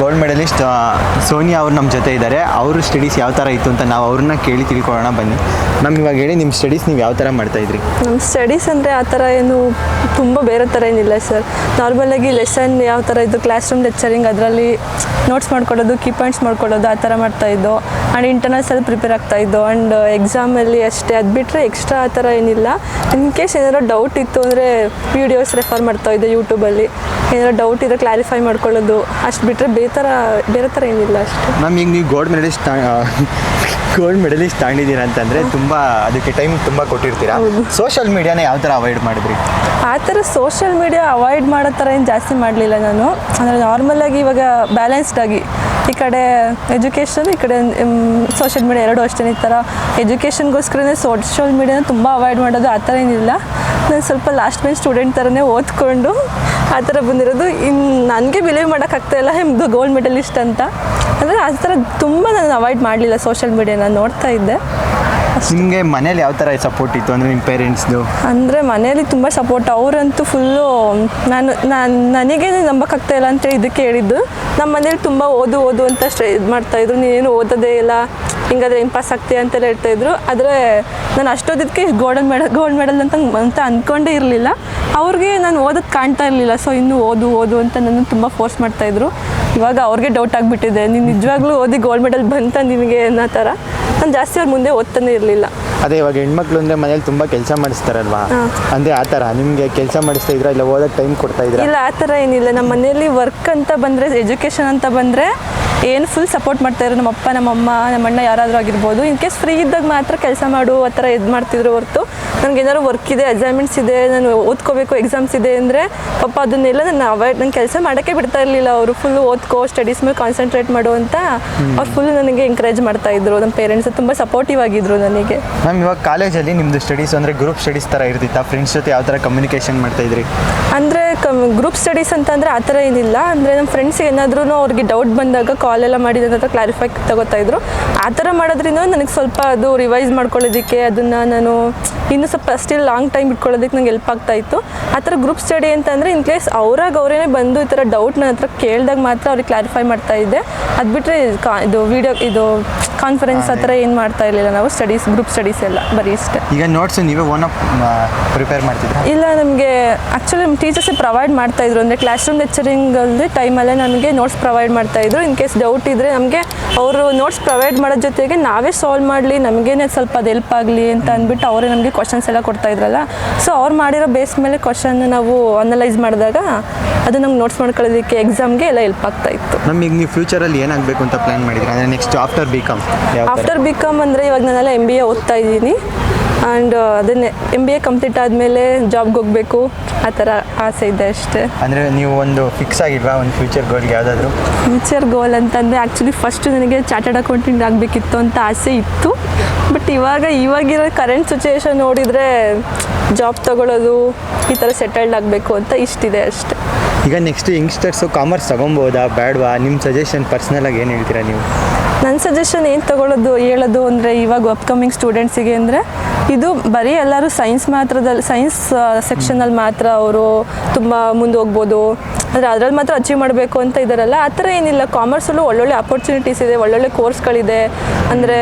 Gold medalist Sonia ಅವ್ರು ನಮ್ಮ ಜೊತೆ ಇದ್ದಾರೆ. ಅವರು ಸ್ಟಡೀಸ್ ಯಾವ ಥರ ಇತ್ತು ಅಂತ ನಾವು ಅವ್ರನ್ನ ಕೇಳಿ ತಿಳ್ಕೊಳ್ಳೋಣ, ಬನ್ನಿ. ನಮ್ಮ ಇವಾಗ ಹೇಳಿ ನಿಮ್ಮ ಸ್ಟಡೀಸ್ ನೀವು ಯಾವ ಥರ ಮಾಡ್ತಾ ಇದ್ರಿ? ನಮ್ಮ ಸ್ಟಡೀಸ್ ಅಂದರೆ ಆ ಥರ ಏನು ತುಂಬ ಬೇರೆ ಥರ ಏನಿಲ್ಲ ಸರ್. ನಾರ್ಮಲಾಗಿ ಲೆಸನ್ ಯಾವ ಥರ ಇದ್ದು ಕ್ಲಾಸ್ ರೂಮ್ ಲೆಕ್ಚರಿಂಗ್ ಅದರಲ್ಲಿ ನೋಟ್ಸ್ ಮಾಡ್ಕೊಳ್ಳೋದು ಕೀ ಪಾಯಿಂಟ್ಸ್ ಮಾಡ್ಕೊಳ್ಳೋದು, ಆ ಥರ ಮಾಡ್ತಾಯಿದ್ದು ಆ್ಯಂಡ್ ಇಂಟರ್ನಲ್ಸಲ್ಲಿ ಪ್ರಿಪೇರ್ ಆಗ್ತಾಯಿದ್ದು ಆ್ಯಂಡ್ ಎಕ್ಸಾಮಲ್ಲಿ ಅಷ್ಟೇ. ಅದು ಬಿಟ್ಟರೆ ಎಕ್ಸ್ಟ್ರಾ ಆ ಥರ ಏನಿಲ್ಲ. ಇನ್ ಕೇಸ್ ಏನಾದ್ರು ಡೌಟ್ ಇತ್ತು ಅಂದರೆ ವೀಡಿಯೋಸ್ ರೆಫರ್ ಮಾಡ್ತಾಯಿದ್ದೆ ಯೂಟ್ಯೂಬಲ್ಲಿ ಏನಾದ್ರು ಡೌಟ್ ಇದ್ರೆ ಕ್ಲಾರಿಫೈ ಮಾಡ್ಕೊಳ್ಳೋದು. ಅಷ್ಟು ಬಿಟ್ಟರೆ ಬೇರೆ ಥರ ಬೇರೆ ಥರ ಏನಿಲ್ಲ ಅಷ್ಟು. ಮ್ಯಾಮ್ ಈಗ ನೀವು ಗೋಲ್ಡ್ ಮೆಡಲಿಸ್ಟ್ ಗೋಲ್ಡ್ ಮೆಡಲಿಸ್ಟ್ ತಗೊಂಡಿದ್ದೀರಾ ಅಂತಂದರೆ ತುಂಬ ಅದಕ್ಕೆ ಟೈಮ್ ತುಂಬ ಕೊಟ್ಟಿರ್ತೀರಾ? ಸೋಷಿಯಲ್ ಮೀಡಿಯಾನ ಯಾವ ಥರ ಅವಾಯ್ಡ್ ಮಾಡಿದ್ರಿ? ಆ ಥರ ಸೋಷಿಯಲ್ ಮೀಡಿಯಾ ಅವಾಯ್ಡ್ ಮಾಡೋ ಥರ ಏನು ಜಾಸ್ತಿ ಮಾಡಲಿಲ್ಲ ನಾನು. ಅಂದರೆ ನಾರ್ಮಲಾಗಿ ಇವಾಗ ಬ್ಯಾಲೆನ್ಸ್ಡ್ ಆಗಿ ಈ ಕಡೆ ಎಜುಕೇಷನ್ ಈ ಕಡೆ ಸೋಷಿಯಲ್ ಮೀಡಿಯಾ ಎರಡು ಅಷ್ಟೇ ಈ ಥರ ಎಜುಕೇಷನ್ಗೋಸ್ಕರನೇ ಸೋಷಿಯಲ್ ಮೀಡಿಯಾನ ತುಂಬ ಅವಾಯ್ಡ್ ಮಾಡೋದು ಆ ಥರ ಏನಿಲ್ಲ. ನಾನು ಸ್ವಲ್ಪ ಲಾಸ್ಟ್ ಬೆಂಚ್ ಸ್ಟೂಡೆಂಟ್ ಥರನೇ ಓದ್ಕೊಂಡು ಆ ಥರ ಬಂದಿರೋದು. ಇನ್ನು ನನಗೆ ಬಿಲೀವ್ ಮಾಡೋಕ್ಕಾಗ್ತಾ ಇಲ್ಲ ನಿಮ್ಮದು ಗೋಲ್ಡ್ ಮೆಡಲಿಸ್ಟ್ ಅಂತ. ಅಂದರೆ ಆ ಥರ ತುಂಬ ನಾನು ಅವಾಯ್ಡ್ ಮಾಡಲಿಲ್ಲ ಸೋಷಿಯಲ್ ಮೀಡಿಯಾನ ನೋಡ್ತಾ ಇದ್ದೆ. ನಿಮಗೆ ಮನೇಲಿ ಯಾವ ಥರ ಸಪೋರ್ಟ್ ಇತ್ತು ಅಂದರೆ ನಿಮ್ಮ ಪೇರೆಂಟ್ಸ್ದು ಅಂದರೆ ಮನೇಲಿ ತುಂಬ ಸಪೋರ್ಟ್ ಅವರಂತೂ ಫುಲ್ಲು ನಾನು ನಾನು ನನಗೆ ನಂಬಕ್ಕಾಗ್ತಾ ಇಲ್ಲ ಅಂತ ಇದಕ್ಕೆ ಹೇಳಿದ್ದು. ನಮ್ಮ ಮನೇಲಿ ತುಂಬ ಓದು ಓದು ಅಂತ ಸ್ಟ್ರೇ ಇದು ಮಾಡ್ತಾಯಿದ್ರು ನೀನೇನು ಓದೋದೇ ಇಲ್ಲ ಹಿಂಗಾದ್ರೆ ಏನು ಪಾಸ್ ಆಗ್ತೀಯ ಅಂತೆಲ್ಲ ಹೇಳ್ತಾಯಿದ್ರು ಆದರೆ ನಾನು ಅಷ್ಟೋದಕ್ಕೆ ಗೋಲ್ಡನ್ ಮೆಡಲ್ ಗೋಲ್ಡ್ ಮೆಡಲ್ ಅಂತ ಅಂತ ಅಂದ್ಕೊಂಡೇ ಇರಲಿಲ್ಲ. ಅವ್ರಿಗೆ ನಾನು ಓದೋದು ಕಾಣ್ತಾ ಇರಲಿಲ್ಲ. ಸೊ ಇನ್ನೂ ಓದು ಓದು ಅಂತ ನನ್ನ ತುಂಬ ಫೋರ್ಸ್ ಮಾಡ್ತಾಯಿದ್ರು ಇವಾಗ ಅವ್ರಿಗೆ ಡೌಟ್ ಆಗಿಬಿಟ್ಟಿದೆ. ನೀನು ನಿಜವಾಗ್ಲೂ ಓದಿ ಗೋಲ್ಡ್ ಮೆಡಲ್ ಬಂತ ನಿನಗೆ ಅನ್ನೋ ಥರ? ನಾನು ಜಾಸ್ತಿ ಅವ್ರ ಮುಂದೆ ಓದ್ತಾನೆ ಇರಲಿಲ್ಲ. ಅದೇ ಇವಾಗ ಹೆಣ್ಮಕ್ಳು ಅಂದರೆ ಮನೇಲಿ ತುಂಬ ಕೆಲಸ ಮಾಡಿಸ್ತಾರಲ್ವಾ? ಅಂದರೆ ಆ ಥರ ನಿಮಗೆ ಕೆಲಸ ಮಾಡಿಸ್ತಾ ಇದ್ರಾ ಇಲ್ಲ ಓದೋಕ್ಕೆ ಟೈಮ್ ಕೊಡ್ತಾ ಇದ್ರಾ? ಇಲ್ಲ ಆ ಥರ ಏನಿಲ್ಲ. ನಮ್ಮ ಮನೆಯಲ್ಲಿ ವರ್ಕ್ ಅಂತ ಬಂದರೆ ಎಜುಕೇಷನ್ ಅಂತ ಬಂದರೆ ಏನು ಫುಲ್ ಸಪೋರ್ಟ್ ಮಾಡ್ತಾಯಿದ್ರು ನಮ್ಮ ಅಪ್ಪ ನಮ್ಮ ಅಮ್ಮ ನಮ್ಮ ಅಣ್ಣ ಯಾರಾದರೂ ಆಗಿರ್ಬೋದು. ಇನ್ ಕೇಸ್ ಫ್ರೀ ಇದ್ದಾಗ ಮಾತ್ರ ಕೆಲಸ ಮಾಡು ಆ ಥರ ಇದು ಮಾಡ್ತಿದ್ರು ಹೊರತು. ನನಗೆ ಏನಾದ್ರು ವರ್ಕ್ ಇದೆ ಅಸೈನ್ಮೆಂಟ್ಸ್ ಇದೆ ನಾನು ಓದ್ಕೋಬೇಕು ಎಕ್ಸಾಮ್ಸ್ ಇದೆ ಅಂದರೆ ಪಾಪ ಅದನ್ನೆಲ್ಲ ನಾನು ಅವಾಯ್ಡ್ ನನ್ನ ಕೆಲಸ ಮಾಡೋಕ್ಕೆ ಬಿಡ್ತಾ ಇರಲಿಲ್ಲ ಅವರು. ಫುಲ್ ಓದ್ಕೋ ಸ್ಟಡೀಸ್ ಮೇಲೆ ಕಾನ್ಸಂಟ್ರೇಟ್ ಮಾಡು ಅಂತ ಅವ್ರು ಫುಲ್ ನನಗೆ ಎಂಕರೇಜ್ ಮಾಡ್ತಾ ಇದ್ರು. ನಮ್ಮ ಪೇರೆಂಟ್ಸ್ ತುಂಬ ಸಪೋರ್ಟಿವ್ ಆಗಿದ್ರು ನನಗೆ. ಮ್ಯಾಮ್ ಇವಾಗ ಕಾಲೇಜಲ್ಲಿ ನಿಮ್ಮದು ಸ್ಟಡೀಸ್ ಅಂದರೆ ಗ್ರೂಪ್ ಸ್ಟಡೀಸ್ ಥರ ಇರ್ತಿತ್ತಾ? ಫ್ರೆಂಡ್ಸ್ ಜೊತೆ ಯಾವ ಥರ ಕಮ್ಯುನಿಕೇಷನ್ ಮಾಡ್ತಾ ಇದ್ರಿ? ಅಂದರೆ ಕಮ್ ಗ್ರೂಪ್ ಸ್ಟಡೀಸ್ ಅಂತಂದರೆ ಆ ಥರ ಏನಿಲ್ಲ. ಅಂದರೆ ನಮ್ಮ ಫ್ರೆಂಡ್ಸ್ ಏನಾದ್ರೂ ಅವ್ರಿಗೆ ಡೌಟ್ ಬಂದಾಗ ಕಾಲ್ ಎಲ್ಲ ಮಾಡಿದಂತ ಹತ್ರ ಕ್ಲಾರಿಫೈ ತಗೋತಾ ಇದ್ರು. ಆ ಥರ ಮಾಡೋದ್ರಿಂದ ನನಗೆ ಸ್ವಲ್ಪ ಅದು ರಿವೈಸ್ ಮಾಡ್ಕೊಳ್ಳೋದಕ್ಕೆ ಅದನ್ನು ನಾನು ಇನ್ನೂ ಸ್ವಲ್ಪ ಸ್ಟಿಲ್ ಲಾಂಗ್ ಟೈಮ್ ಇಟ್ಕೊಳ್ಳೋದಕ್ಕೆ ನಂಗೆ ಹೆಲ್ಪ್ ಆಗ್ತಾ ಇತ್ತು. ಆ ಥರ ಗ್ರೂಪ್ ಸ್ಟಡಿ ಅಂತಂದರೆ ಇನ್ ಕೇಸ್ ಅವ್ರಾಗ ಅವರೇ ಬಂದು ಈ ಥರ ಡೌಟ್ ನನ್ನ ಹತ್ರ ಕೇಳಿದಾಗ ಮಾತ್ರ ಅವ್ರಿಗೆ ಕ್ಲಾರಿಫೈ ಮಾಡ್ತಾ ಇದ್ದೆ. ಅದು ಬಿಟ್ಟರೆ ಕಾ ಇದು ವಿಡಿಯೋ ಇದು ಕಾನ್ಫರೆನ್ಸ್ ಆ ಥರ ಏನು ಮಾಡ್ತಾ ಇರಲಿಲ್ಲ ನಾವು ಸ್ಟಡೀಸ್ ಗ್ರೂಪ್ ಸ್ಟಡೀಸ್ ಎಲ್ಲ ಬರೀ ಇಷ್ಟೇ. ಈಗ ನೋಟ್ಸ್ ನೀವೇ ಓನ್ ಅಪ್ ಪ್ರಿಪೇರ್ ಮಾಡ್ತಿದ್ರಾ ಇಲ್ಲ ನಮಗೆ ಆ್ಯಕ್ಚುಲಿ ನಮ್ಮ ಟೀಚರ್ಸೇ ಪ್ರೊವೈಡ್ ಮಾಡ್ತಾಯಿದ್ರು ಅಂದರೆ ಕ್ಲಾಸ್ ರೂಮ್ ಲೆಕ್ಚರಿಂಗಲ್ಲಿ ಟೈಮಲ್ಲೇ ನಮಗೆ ನೋಟ್ಸ್ ಪ್ರೊವೈಡ್ ಮಾಡ್ತಾಯಿದ್ರು ಇನ್ ಕೇಸ್ ಡೌಟ್ ಇದ್ದರೆ ನಮಗೆ ಅವರು ನೋಟ್ಸ್ ಪ್ರೊವೈಡ್ ಮಾಡೋ ಜೊತೆಗೆ ನಾವೇ ಸಾಲ್ವ್ ಮಾಡಲಿ ನಮಗೇನೆ ಸ್ವಲ್ಪ ಅದು ಹೆಲ್ಪ್ ಆಗಲಿ ಅಂತ ಅಂದ್ಬಿಟ್ಟು ಅವರೇ ನಮಗೆ ಕ್ವಶನ್ಸ್ ಎಲ್ಲ ಕೊಡ್ತಾ ಇದ್ರಲ್ಲ. ಸೊ ಅವ್ರು ಮಾಡಿರೋ ಬೇಸ್ ಮೇಲೆ ಕ್ವಶನ್ ನಾವು ಅನಲೈಸ್ ಮಾಡಿದಾಗ ಅದು ನಮ್ಗೆ ನೋಟ್ಸ್ ಮಾಡ್ಕೊಳ್ಳೋದಕ್ಕೆ ಎಕ್ಸಾಮ್ಗೆ ಎಲ್ಲ ಹೆಲ್ಪ್ ಆಗ್ತಾ ಇತ್ತು. ನಮಗೆ ನೀವು ಫ್ಯೂಚರಲ್ಲಿ ಏನಾಗಬೇಕು ಅಂತ ಪ್ಲ್ಯಾನ್ ಮಾಡಿದ್ರಿ? ಅಂದರೆ next after B com after B com ಅಂದರೆ ಇವಾಗ ನಾನೆಲ್ಲ ಎಂ ಬಿ ಎ ಓದ್ತಾ ಇದ್ದೀನಿ. ಆ್ಯಂಡ್ ಅದನ್ನೇ ಎಂ ಬಿ ಎ ಕಂಪ್ಲೀಟ್ ಆದಮೇಲೆ ಜಾಬ್ಗೆ ಹೋಗಬೇಕು. ಆ ಥರ ಆಸೆ ಇದೆ ಅಷ್ಟೇ. ಅಂದರೆ ನೀವು ಒಂದು ಫಿಕ್ಸ್ ಆಗಿಲ್ವಾ? ಒಂದು ಫ್ಯೂಚರ್ ಗೋಲ್ಗೆ ಯಾವುದಾದ್ರೂ? ಫ್ಯೂಚರ್ ಗೋಲ್ ಅಂತಂದರೆ ಆ್ಯಕ್ಚುಲಿ ಫಸ್ಟ್ ನನಗೆ ಚಾರ್ಟರ್ಡ್ ಅಕೌಂಟೆಂಟ್ ಆಗಬೇಕಿತ್ತು ಅಂತ ಆಸೆ ಇತ್ತು. ಬಟ್ ಇವಾಗ ಇವಾಗಿರೋ ಕರೆಂಟ್ ಸಿಚುವೇಶನ್ ನೋಡಿದರೆ ಜಾಬ್ ತಗೊಳ್ಳೋದು ಈ ಥರ ಸೆಟಲ್ಡ್ ಆಗಬೇಕು ಅಂತ ಇಷ್ಟಿದೆ ಅಷ್ಟೆ. ಈಗ ನೆಕ್ಸ್ಟ್ ಯಂಗ್ಸ್ಟರ್ಸು ಕಾಮರ್ಸ್ ತೊಗೊಬೋದಾ ಬೇಡವಾ ನಿಮ್ಮ ಸಜೆಷನ್ ಪರ್ಸ್ನಲಾಗಿ ಏನು ಹೇಳ್ತೀರಾ ನೀವು? ನನ್ನ ಸಜೆಷನ್ ಏನು ತಗೊಳ್ಳೋದು ಹೇಳೋದು ಅಂದರೆ ಇವಾಗ ಅಪ್ಕಮಿಂಗ್ ಸ್ಟೂಡೆಂಟ್ಸಿಗೆ ಅಂದರೆ ಇದು ಬರೀ ಎಲ್ಲರೂ ಸೈನ್ಸ್ ಮಾತ್ರದಲ್ಲಿ ಸೈನ್ಸ್ ಸೆಕ್ಷನಲ್ಲಿ ಮಾತ್ರ ಅವರು ತುಂಬ ಮುಂದೆ ಹೋಗ್ಬೋದು. ಅಂದರೆ ಅದರಲ್ಲಿ ಮಾತ್ರ ಅಚೀವ್ ಮಾಡಬೇಕು ಅಂತ ಇದ್ದಾರಲ್ಲ ಆ ಥರ ಏನಿಲ್ಲ. ಕಾಮರ್ಸಲ್ಲೂ ಒಳ್ಳೊಳ್ಳೆ ಅಪರ್ಚುನಿಟೀಸ್ ಇದೆ ಒಳ್ಳೊಳ್ಳೆ ಕೋರ್ಸ್ಗಳಿದೆ ಅಂದರೆ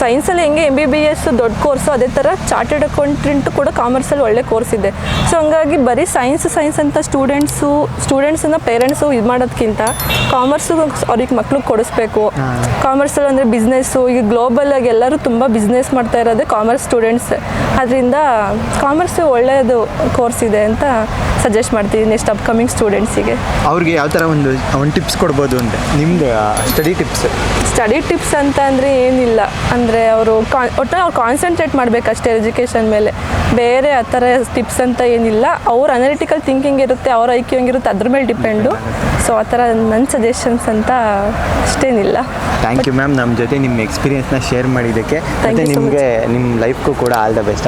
ಸೈನ್ಸಲ್ಲಿ ಹೆಂಗೆ ಎಂ ಬಿ ಬಿ ಎಸ್ ದೊಡ್ಡ ಕೋರ್ಸು ಅದೇ ಥರ ಚಾರ್ಟೆಡ್ ಅಕೌಂಟೆಂಟು ಕೂಡ ಕಾಮರ್ಸಲ್ಲಿ ಒಳ್ಳೆ ಕೋರ್ಸ್ ಇದೆ. ಸೊ ಹಂಗಾಗಿ ಬರೀ ಸೈನ್ಸ್ ಸೈನ್ಸ್ ಅಂತ ಸ್ಟೂಡೆಂಟ್ಸು ಸ್ಟೂಡೆಂಟ್ಸನ್ನ ಪೇರೆಂಟ್ಸು ಇದು ಮಾಡೋದಕ್ಕಿಂತ ಕಾಮರ್ಸು ಅವ್ರಿಗೆ ಮಕ್ಳಿಗೆ ಕೊಡಿಸ್ಬೇಕು. ಕಾಮರ್ಸಲ್ಲಿ ಅಂದರೆ ಬಿಸ್ನೆಸ್ಸು ಈಗ ಗ್ಲೋಬಲ್ ಆಗಿ ಎಲ್ಲರೂ ತುಂಬ ಬಿಸ್ನೆಸ್ ಮಾಡ್ತಾ ಇರೋದೇ ಕಾಮರ್ಸ್ ಸ್ಟೂಡೆಂಟ್ಸ್ ಅದರಿಂದ ಕಾಮರ್ಸ್ ಒಳ್ಳೆಯದು ಕೋರ್ಸ್ ಇದೆ ಅಂತ ಸಜೆಸ್ಟ್ ಮಾಡ್ತೀನಿ ನೆಕ್ಸ್ಟ್ ಅಪ್ಕಮಿಂಗ್ ಸ್ಟೂಡೆಂಟ್ಸಿಗೆ ಅವ್ರಿಗೆ ಯಾವ ಥರ ಒಂದು ಒಂದು ಟಿಪ್ಸ್ ಕೊಡ್ಬೋದು ಅಂತ ನಿಮ್ಮದು ಸ್ಟಡಿ ಟಿಪ್ಸ್ ಸ್ಟಡಿ ಟಿಪ್ಸ್ ಅಂತ ಅಂದರೆ ಏನಿಲ್ಲ. ಅಂದರೆ ಅವರು ಕಾನ್ ಒಟ್ಟು ಅವ್ರು ಕಾನ್ಸಂಟ್ರೇಟ್ ಮಾಡಬೇಕಷ್ಟೇ ಎಜುಕೇಷನ್ ಮೇಲೆ. ಬೇರೆ ಆ ಥರ ಟಿಪ್ಸ್ ಅಂತ ಏನಿಲ್ಲ. ಅವ್ರ ಅನಾಲಿಟಿಕಲ್ ಥಿಂಕಿಂಗ್ ಇರುತ್ತೆ ಅವ್ರ ಐಕ್ಯೂ ಹೆಂಗಿರುತ್ತೆ ಅದ್ರ ಮೇಲೆ ಡಿಪೆಂಡು ಸೊ ಆ ಥರ ನನ್ನ ಸಜೆಷನ್ಸ್ ಅಂತ ಅಷ್ಟೇನಿಲ್ಲ. ಥ್ಯಾಂಕ್ ಯು ಮ್ಯಾಮ್ ನಮ್ಮ ಜೊತೆ ನಿಮ್ಮ ಎಕ್ಸ್ಪೀರಿಯನ್ಸ್ನ ಶೇರ್ ಮಾಡಿದ್ದಕ್ಕೆ. ಮತ್ತು ನಿಮಗೆ ನಿಮ್ಮ ಲೈಫ್ಗೂ ಕೂಡ ಆಲ್ ದ ಬೆಸ್ಟ್